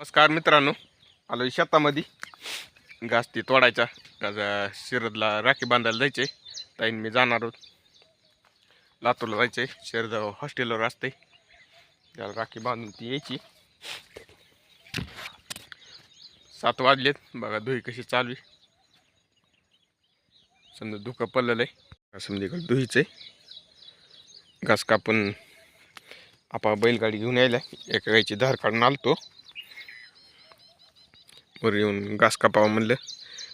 नमस्कार मित्रांनो. आलो शेतामध्ये. घास ती तोडायचा आज शिरदला राखी बांधायला जायचे ताईन मी जाणार आहोत. लातूरला जायचे शिरद हॉस्टेलवर असते. त्याला राखी बांधून ती यायची. सात वाजलेत. बघा धुई कशी चालू आहे. समजा धुकं पडलेलं आहे. समजा धुईचं आहे घास कापून आपा बैलगाडी घेऊन यायला. एका गायची धार काढून आलतो. वर येऊन घास कापावं म्हणलं.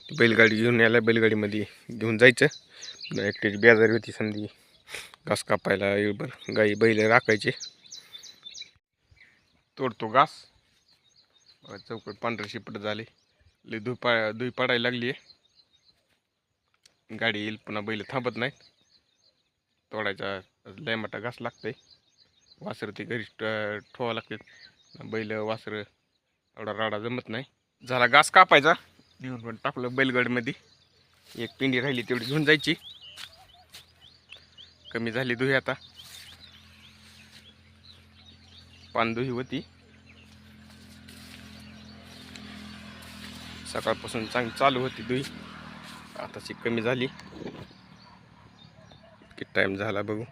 ती बैलगाडी घेऊन यायला बैलगाडीमध्ये घेऊन जायचं. एकट्याची बेजारी होती संधी घास कापायला बरं गाई बैल राखायचे. तोडतो घास. चौकट पांढरे शिपट झाले. लई धुई पा धुई पडायला लागली आहे गाडी येईल पुन्हा बैल थांबत नाहीत. तोडायचा लय मोठा घास लागतंय. वासरं ते घरी ठेवावं लागते बैल वासरं एवढा राडा जमत नाही. झाला घास कापायचा. घेऊन पण टाकलं बैलगाडीमध्ये. एक पिंडी राहिली तेवढी घेऊन जायची. कमी झाली दुही आता. पान दुही होती. सकाळपासून चांगली चालू होती दुही. आताची कमी झाली. किती टाईम झाला बघू.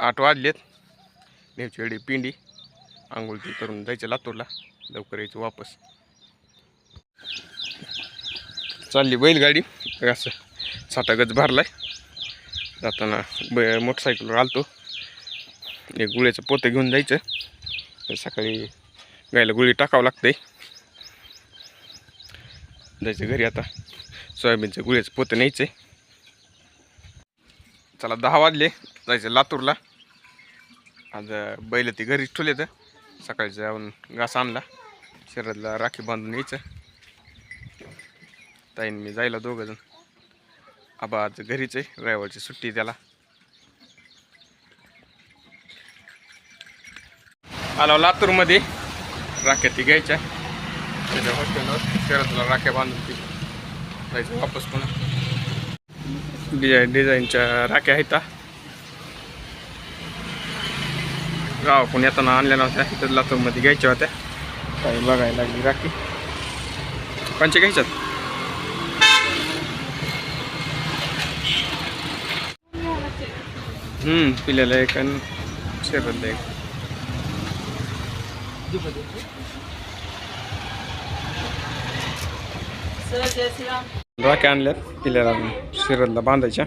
आठ वाजलेत. नेमची वेळी पिंडी. आंघोळ ती करून जायचं लातूरला. लवकर यायचं वापस. चालली बैलगाडी. असं साठागज भरलाय. जाताना ब मोटरसायकलवर आलतो. एक गुळ्याचं पोतं घेऊन जायचं. सकाळी गायला गुळी टाकावं लागतंय. जायचं घरी आता. सोयाबीनचं गुळ्याचं पोतं न्यायचं चला दहा वाजले. जायचं लातूरला. आज बैल ती घरीच ठेवले तर सकाळी जाऊन घास आणला. शरदला राखी बांधून यायचं. ताईन मी जायला दोघं जण. आबा आज घरीच आहे रविवारची सुट्टी त्याला. आलो लातूरमध्ये. राख्या ती घ्यायच्या. त्याच्या हॉस्टेलवर शरदला राख्या बांधून ती जायचं वापस पुन्हा. डिझाईन डिझाईनच्या राख्या आहेत गावाकडून येताना आणल्या नव्हत्या इथं लातूरमध्ये घ्यायच्या होत्या. काही बघायला लागली राखी. पंच घ्यायच्यात? हम्म पिल्याला एक आणि शेरला एक. सर राख्या आणल्यात पिल्याला शिरदला बांधायच्या.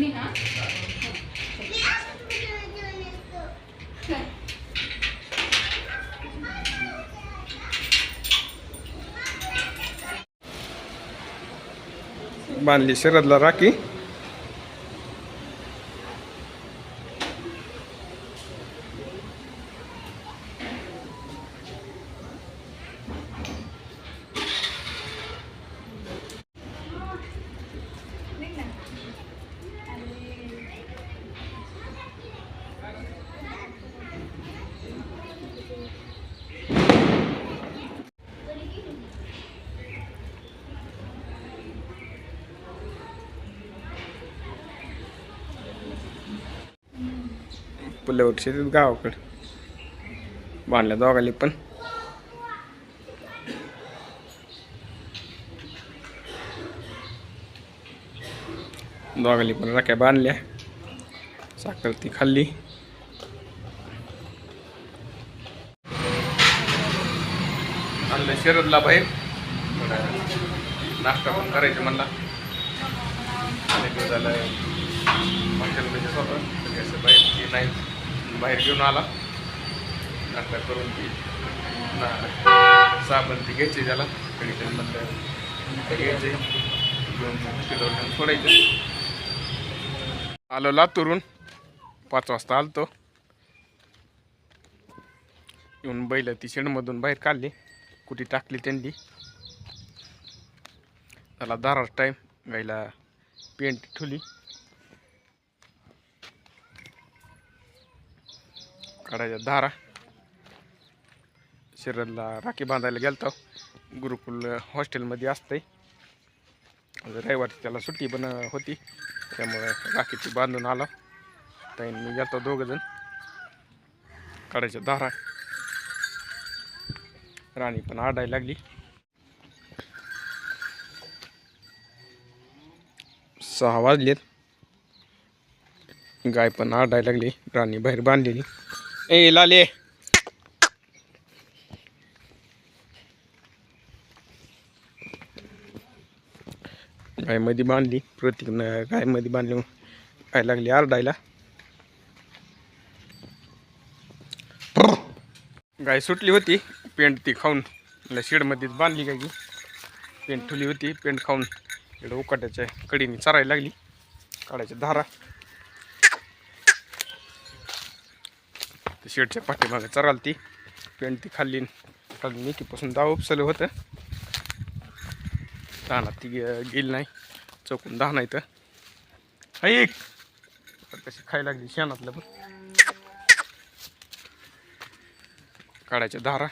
पुरा ना. बांधली शरदला राखी. पुल्यावर शेतीत गावाकडे. बांधल्या दोघाली पण. दोघाली पण राख्या बांधल्या. साखर ती खाल्ली. आणलं शरदला बाहेर. नाश्ता पण करायचं म्हणला. आणि तो झालं हॉटेलमध्ये स्वतः बाहेर ती नाही बाहेर घेऊन आला. नाश्ता करून ती ना साबण ती घ्यायची त्याला. कधीतरी म्हणलं घ्यायचे घेऊन सोडायचं. आलो लातूरून पाच वाजता आलतो. येऊन बैल ती शेणमधून बाहेर काढली. कुठे टाकली त्यांनी. त्याला दारात टाईम गायला पेंट ठेवली. काढायच्या धारा. शरीराला राखी बांधायला गेलतो. गुरुकुल हॉस्टेलमध्ये असतंय. रविवारची रविवारी त्याला सुट्टी पण होती. त्यामुळे राखीची बांधून आला. ताईन मी गेलतो दोघं जण. काढायच्या धारा. राणी पण आडायला लागली. सहा वाजलेत. गाय पण आडायला लागली. राणी बाहेर बांधलेली. ए लाले गायमध्ये बांधली प्रतीकनं गायमध्ये बांधली गाय लागली आरडायला. गाय सुटली होती पेंट ती खाऊन. शेडमध्येच बांधली गाय पेंट ठुली होती पेंट खाऊन. इकडं उकाट्याच्या कडीने चरायला लागली. काढायच्या धारा. शेडच्या पाठीमागे चराल ती पेंट ती खाल्ली खाल्ली निकीपासून दाव उपसलं होतं. दहा ती गेली नाही. चौकून दहा नाही तर. एक कशी खायला लागली? शेणातलं पण. काढायच्या धारा.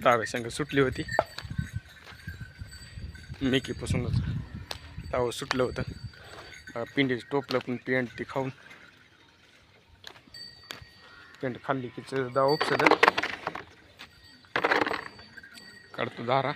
दहाव्या संघ सुटली होती. मेकीपासूनच. दावं सुटलं होतं. पिंडीचं टोपलं पण पेंट ती खाऊन. पेंट खाल्ली की दाव उपसलं काढतो धारा.